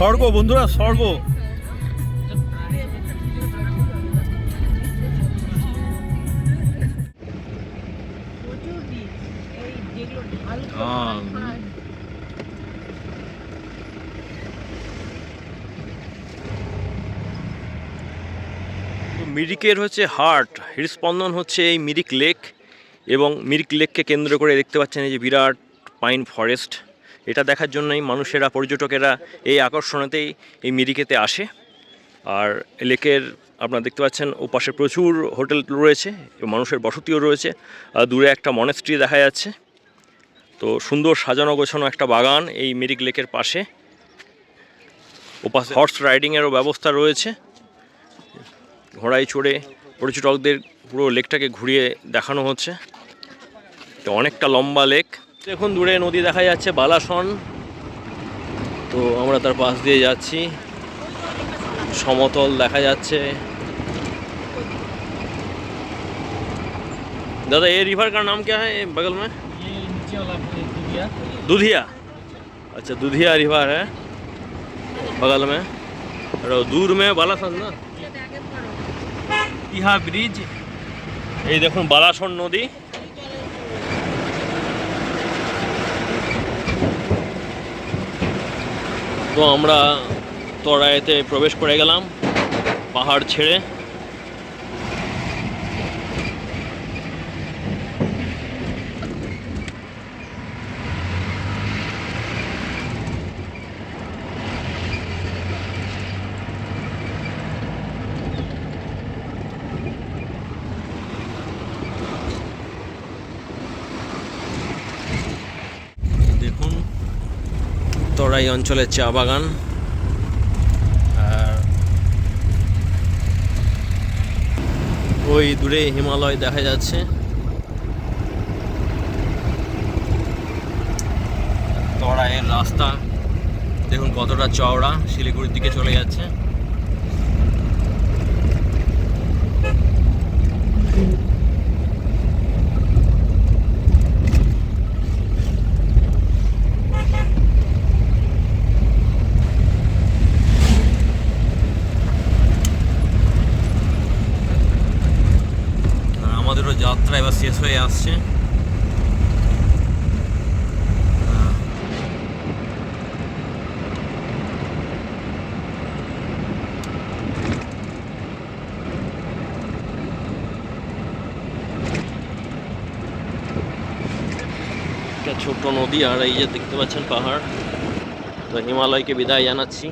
স্বর্গ, বন্ধুরা, স্বর্গ। মিরিকের হচ্ছে হার্ট, হৃদস্পন্দন হচ্ছে এই মিরিক লেক এবং মিরিক লেককে কেন্দ্র করে দেখতে পাচ্ছেন এই যে বিরাট পাইন ফরেস্ট। এটা দেখার জন্যই মানুষেরা, পর্যটকেরা এই আকর্ষণেতেই এই মিরিকেতে আসে। আর লেকের আপনারা দেখতে পাচ্ছেন, ওপাশে প্রচুর হোটেল রয়েছে, মানুষের বসতিও রয়েছে, আর দূরে একটা মনেস্ট্রি দেখা যাচ্ছে। তো সুন্দর সাজানো গোছানো একটা বাগান এই মিরিক লেকের পাশে। ওপাশে হর্স রাইডিংয়েরও ব্যবস্থা রয়েছে। ঘোড়ায় চড়ে পর্যটকদের পুরো লেকটাকে ঘুরিয়ে দেখানো হচ্ছে। তো অনেকটা লম্বা লেক। দেখুন দূরে নদী দেখা যাচ্ছে বালাসন তো আমরা তার পাশ দিয়ে যাচ্ছি সমতল দেখা যাচ্ছে दादा ये रिवर का नाम क्या है ये बगल में ये नीचे वाला दुनिया दुधिया अच्छा दुधिया रिवर है बगल में और दूर में बालासन ना ইহা ব্রিজ এই দেখুন বালাসন নদী তো আমরা তরাইতে প্রবেশ করে গেলাম পাহাড় ছেড়ে দেখুন তরাই অঞ্চলের চা বাগান। আর ওই দূরে হিমালয় দেখা যাচ্ছে। তরাইয়ের রাস্তা, দেখুন কতটা চওড়া, শিলিগুড়ির দিকে চলে যাচ্ছে আর আমাদেরও যাত্রা এবার শেষ হয়ে আসছে একটা ছোট্ট নদী আর এই যে দেখতে পাচ্ছেন পাহাড় তো হিমালয়কে বিদায় জানাচ্ছি